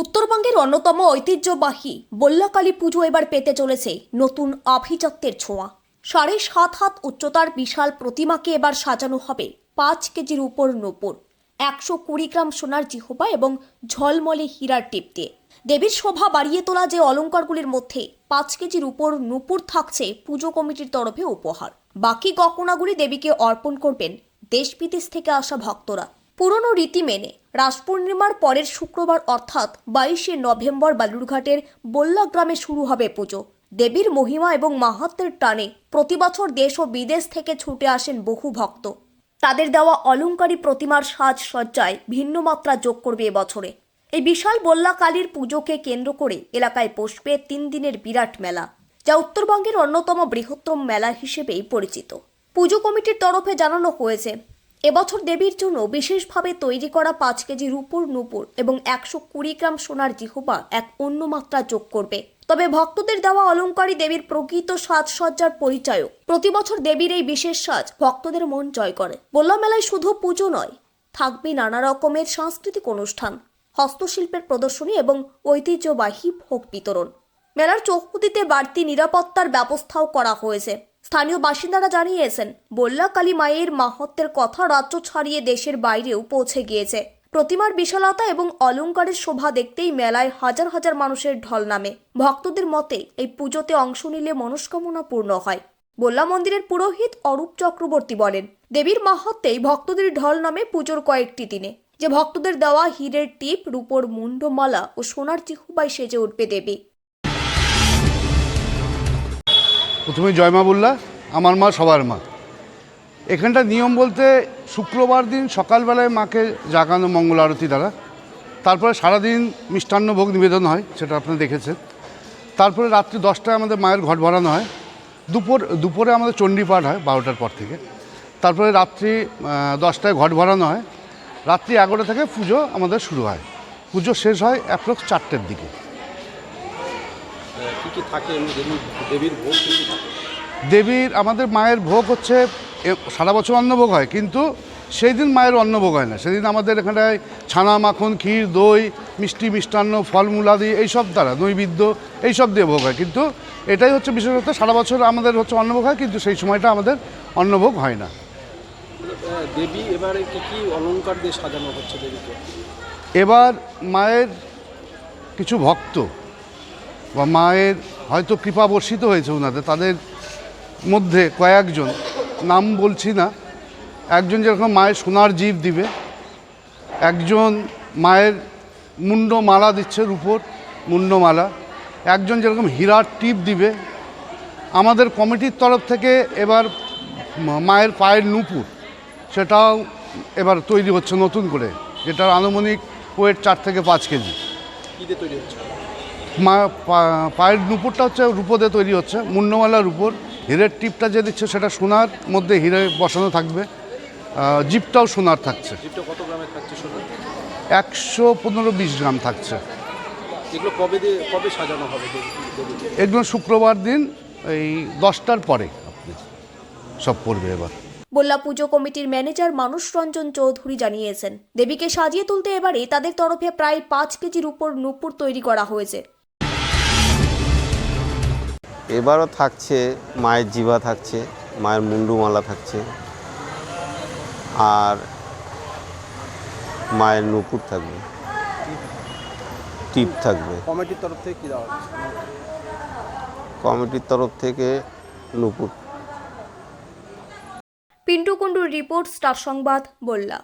উত্তরবঙ্গের অন্যতম ঐতিহ্যবাহী বল্লাকালী পুজো এবার পেতে চলেছে নতুন আভিজাত্যের ছোঁয়া। সাড়ে সাত হাত উচ্চতার বিশাল প্রতিমাকে এবার সাজানো হবে পাঁচ কেজির উপর নূপুর, একশো কুড়ি গ্রাম সোনার জিহবা এবং ঝলমলে হীরার টিপ দিয়ে। দেবীর শোভা বাড়িয়ে তোলা যে অলঙ্কারগুলির মধ্যে পাঁচ কেজির উপর নূপুর থাকছে পুজো কমিটির তরফে উপহার। বাকি গহনাগুলি দেবীকে অর্পণ করবেন দেশ বিদেশ থেকে আসা ভক্তরা। পুরনো রীতি মেনে রাস পূর্ণিমার পরের শুক্রবার অর্থাৎ বাইশে নভেম্বর বালুরঘাটের বল্লা গ্রামে শুরু হবে পুজো। দেবীর মহিমা এবং মাহাত্মের টানে প্রতিবছর দেশ ও বিদেশ থেকে ছুটে আসেন বহু ভক্ত। তাদের দেওয়া অলংকারী প্রতিমার সাজসজ্জায় ভিন্ন মাত্রা যোগ করবে এবছরে। এই বিশাল বল্লা কালীর পুজোকে কেন্দ্র করে এলাকায় বসবে তিন দিনের বিরাট মেলা, যা উত্তরবঙ্গের অন্যতম বৃহত্তম মেলা হিসেবেই পরিচিত। পুজো কমিটির তরফে জানানো হয়েছে এবছর দেবীর জন্য বিশেষভাবে তৈরি করা পাঁচ কেজি রূপুর নূপুর এবং একশো কুড়ি গ্রাম সোনার জিহবা এক অন্য মাত্রা যোগ করবে। তবে ভক্তদের দেওয়া অলংকারী দেবীর প্রকৃত সাজসজ্জার পরিচয়ক। প্রতি বছর দেবীর এই বিশেষ সাজ ভক্তদের মন জয় করে। বল্লা মেলায় শুধু পুজো নয়, থাকবে নানা রকমের সাংস্কৃতিক অনুষ্ঠান, হস্তশিল্পের প্রদর্শনী এবং ঐতিহ্যবাহী ভোগ বিতরণ। মেলার চৌহদিতে বাড়তি নিরাপত্তার ব্যবস্থাও করা হয়েছে। স্থানীয় বাসিন্দারা জানিয়েছেন বল্লা কালী মায়ের মাহাত্মের কথা রাজ্য ছাড়িয়ে দেশের বাইরেও পৌঁছে গিয়েছে। প্রতিমার বিশালতা এবং অলংকারের শোভা দেখতেই মেলায় হাজার হাজার মানুষের ঢল নামে। ভক্তদের মতে, এই পুজোতে অংশ নিলে মনস্কামনা পূর্ণ হয়। বল্লা মন্দিরের পুরোহিত অরূপ চক্রবর্তী বলেন, দেবীর মাহাত্মেই ভক্তদের ঢল নামে পুজোর কয়েকটি দিনে। যে ভক্তদের দেওয়া হীরের টিপ, রূপোর মুন্ডমালা ও সোনার চিহুবাই সেজে উঠবে দেবী। প্রথমে জয়মা বললা, আমার মা সবার মা। এখানটা নিয়ম বলতে শুক্রবার দিন সকালবেলায় মাকে জাগানো মঙ্গল আরতি দ্বারা, তারপরে সারাদিন মিষ্টান্ন ভোগ নিবেদন হয়, সেটা আপনারা দেখেছেন। তারপরে রাত্রি দশটায় আমাদের মায়ের ঘট ভরানো হয়। দুপুর, দুপুরে আমাদের চণ্ডীপাঠ হয় বারোটার পর থেকে। তারপরে রাত্রি দশটায় ঘট ভরানো হয়। রাত্রি এগারোটা থেকে পুজো আমাদের শুরু হয়। পুজো শেষ হয় অ্যাপ্রক্স চারটের দিকে। কী কী থাকে? দেবীর দেবীর ভোগ কী কী থাকে? দেবীর আমাদের মায়ের ভোগ হচ্ছে সারা বছর অন্নভোগ হয় কিন্তু সেই দিন মায়ের অন্নভোগ হয় না। সেদিন আমাদের এখানটায় ছানা মাখন ক্ষীর দই মিষ্টি মিষ্টান্ন ফলমূলাদি এইসব দ্বারা নৈবেদ্য এইসব দিয়ে ভোগ হয়। কিন্তু এটাই হচ্ছে বিশেষত সারা বছর আমাদের হচ্ছে অন্নভোগ হয় কিন্তু সেই সময়টা আমাদের অন্নভোগ হয় না। দেবী এবারে কী কী অলংকার দিয়ে সাজানো হচ্ছে দেবীকে? এবার মায়ের কিছু ভক্ত বা মায়ের হয়তো কৃপা বর্ষিত হয়েছে ওনাদের, তাদের মধ্যে কয়েকজন, নাম বলছি না। একজন যেরকম মায়ের সোনার জীব দিবে, একজন মায়ের মুন্ডমালা দিচ্ছে রূপোর মুন্ডমালা, একজন যেরকম হীরার টিপ দিবে। আমাদের কমিটির তরফ থেকে এবার মায়ের পায়ের নুপুর, সেটাও এবার তৈরি হচ্ছে নতুন করে যেটার আনুমানিক ওয়েট চার থেকে পাঁচ কেজি। তৈরি হচ্ছে? পায়ের নুপুরটা হচ্ছে রূপো দিয়ে তৈরি হচ্ছে। মুন্ডমালার উপর হীরের টিপটা যে দিচ্ছে সেটা সোনার মধ্যে হিরে বসানো থাকবে। জিপটাও সোনার থাকছে। জীবটা কত গ্রামের থাকছে শোনো একশো পনেরো বিশ গ্রাম থাকছে। এগুলো কবে দিয়ে কবে সাজানো হবে দেবী দেবীকে এগুলো শুক্রবার দিন এই দশটার পরে আপনি সব পড়বে এবার। বল্লা পুজো কমিটির ম্যানেজার মানুষ রঞ্জন চৌধুরী জানিয়েছেন দেবীকে সাজিয়ে তুলতে এবারে তাদের তরফে প্রায় পাঁচ কেজির উপর নূপুর তৈরি করা হয়েছে। এবারও থাকছে মায়ের জিভা থাকছে মায়ের মুন্ডুমালা থাকছে আর মায়ের নুপুর থাকবে। টিপ থাকবে। কমিটির তরফ থেকে কী দেওয়া কমিটির তরফ থেকে নুপুর। পিন্টু কুণ্ডুর রিপোর্ট স্টার সংবাদ বল্লা।